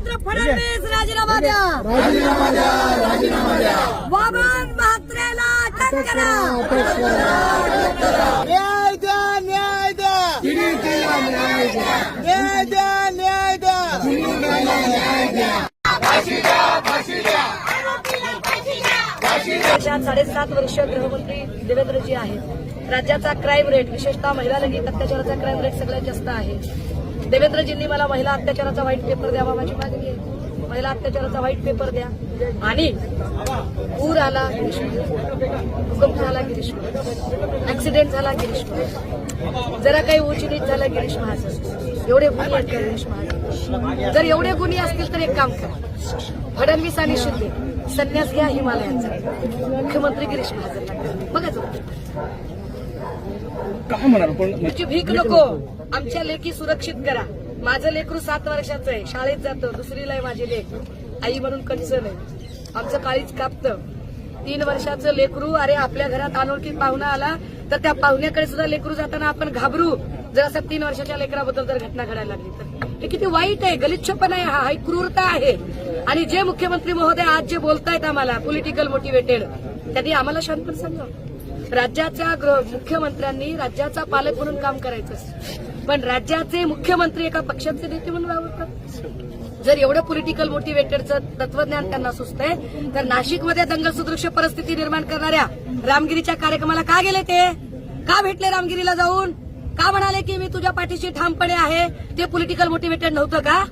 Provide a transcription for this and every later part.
देवेंद्र फडणवीस राजीनामा द्या. राजीनामा द्या राजीनामा द्या वामन म्हात्रेला अटक करा. न्याय द्या न्याय द्या न्याय द्या न्याय द्या. न्याय द्या पीडितेला न्याय द्या. राज्यात साडेसात वर्ष गृहमंत्री देवेंद्रजी आहेत. राज्याचा क्राईम रेट विशेषतः महिला लैंगिक अत्याचाराचा क्राईम रेट सगळ्यात जास्त आहे. देवेंद्रजींनी मला महिला अत्याचाराचा व्हाईट पेपर द्यावा माझी मागणी आहे महिला अत्याचाराचा व्हाईट पेपर द्या. आणि पूर आला गिरीश भूकंप झाला गिरीश ऍक्सिडेंट झाला गिरीश जरा काही उचित झाला गिरीश महाजन एवढे गुन्हे आहेत गिरीश महाजन जर एवढे गुन्हे असतील तर एक काम करा. फडणवीस आणि शिंदे संन्यास घ्या हिमालयाचा. मुख्यमंत्री गिरीश महाजन बघा काय म्हणाल पण तुमची भीक नको. आमच्या लेखी सुरक्षित करा. माझं लेकरू सात वर्षाचं आहे. शाळेत जातं. दुसरीला आहे माझी लेख आई म्हणून कंचन आहे आमचं काळीच कापतं. तीन वर्षाचं लेकरू अरे आपल्या घरात अनोळखी पाहुणा आला तर त्या पाहुण्याकडे सुद्धा लेकरू जाताना आपण घाबरू. जर असं तीन वर्षाच्या लेकराबद्दल जर घटना घडायला लागली तर. हे किती वाईट आहे. गलिच्छपणा आहे हा. ही क्रूरता आहे. आणि जे मुख्यमंत्री महोदय आज जे बोलतायत आम्हाला पॉलिटिकल मोटिवेटेड त्यांनी आम्हाला शांतपणे सांगा राज्याच्या मुख्यमंत्र्यांनी राज्याचा पालक म्हणून काम करायचं पण राज्याचे मुख्यमंत्री एका पक्षाचे नेते म्हणून वावरतात. जर एवढं पॉलिटिकल मोटिवेटेडचं तत्वज्ञान त्यांना सुचतंय तर नाशिकमध्ये दंगल सुदृश्य परिस्थिती निर्माण करणाऱ्या रामगिरीच्या कार्यक्रमाला का गेले ते? का भेटले रामगिरीला जाऊन? का म्हणाले की मी तुझ्या पाठीशी ठामपणे आहे? ते पॉलिटिकल मोटिवेटेड नव्हतं का?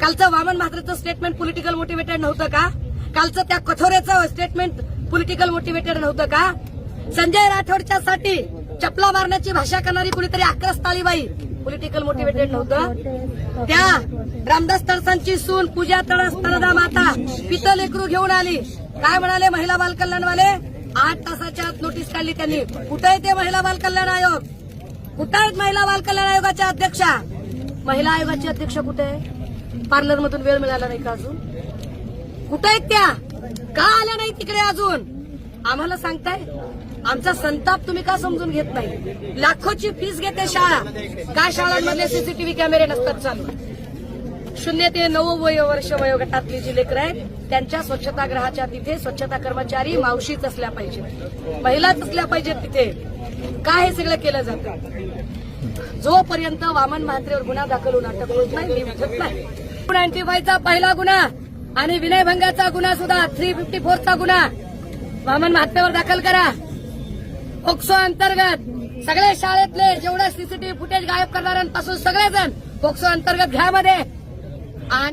कालचं वामन म्हात्रेचं स्टेटमेंट पॉलिटिकल मोटिवेटेड नव्हतं का? कालचं त्या कथोरेचं स्टेटमेंट पॉलिटिकल मोटिवेटेड नव्हतं का? संजय राठोडच्या साठी चपला मारण्याची भाषा करणारी कुणीतरी अक्रस तालीबाई पॉलिटिकल मोटिवेटेड नव्हतं. त्या रामदास तडसांची सून पूजा तडस माता पितळ लेकरू घेऊन आली. काय म्हणाले महिला बालकल्याणवाले आठ तासाच्या आत नोटीस काढली त्यांनी. कुठे आहे ते महिला बालकल्याण आयोग? कुठे आहेत महिला बालकल्याण आयोगाच्या अध्यक्षा? महिला आयोगाची अध्यक्ष कुठे आहे? पार्लर मधून वेळ मिळाला नाही का अजून? कुठे आहेत त्या? का आल्या नाही तिकडे अजून? आम्हाला सांगताय? आमचा संताप तुम्ही का समजून घेत नाही? लाखोची फीस घेते शाळा. काय शाळांमधले सीसीटीव्ही कॅमेरे नसतात चालू? शून्य ते नऊ वय वर्ष वयोगटातली जी लेकरं आहेत त्यांच्या स्वच्छतागृहाच्या तिथे स्वच्छता कर्मचारी मावशीच असल्या पाहिजेत. महिलाच असल्या पाहिजेत तिथे. काय हे सगळं केलं जातं? जोपर्यंत वामन म्हात्रेवर गुन्हा दाखल होऊन अटक होत नाही मी उठत नाही. नाईन्टी फायचा पहिला गुन्हा आणि विनयभंगाचा गुन्हा सुद्धा थ्री फिफ्टी फोरचा गुन्हा. वामन म्हात्रेवर दाखल करा. पोक्सो अंतर्गत सगळे शाळेतले जेवढे सीसीटीव्ही फुटेज गायब करणाऱ्यांपासून सगळेजण पोक्सो अंतर्गत घ्या मध्ये.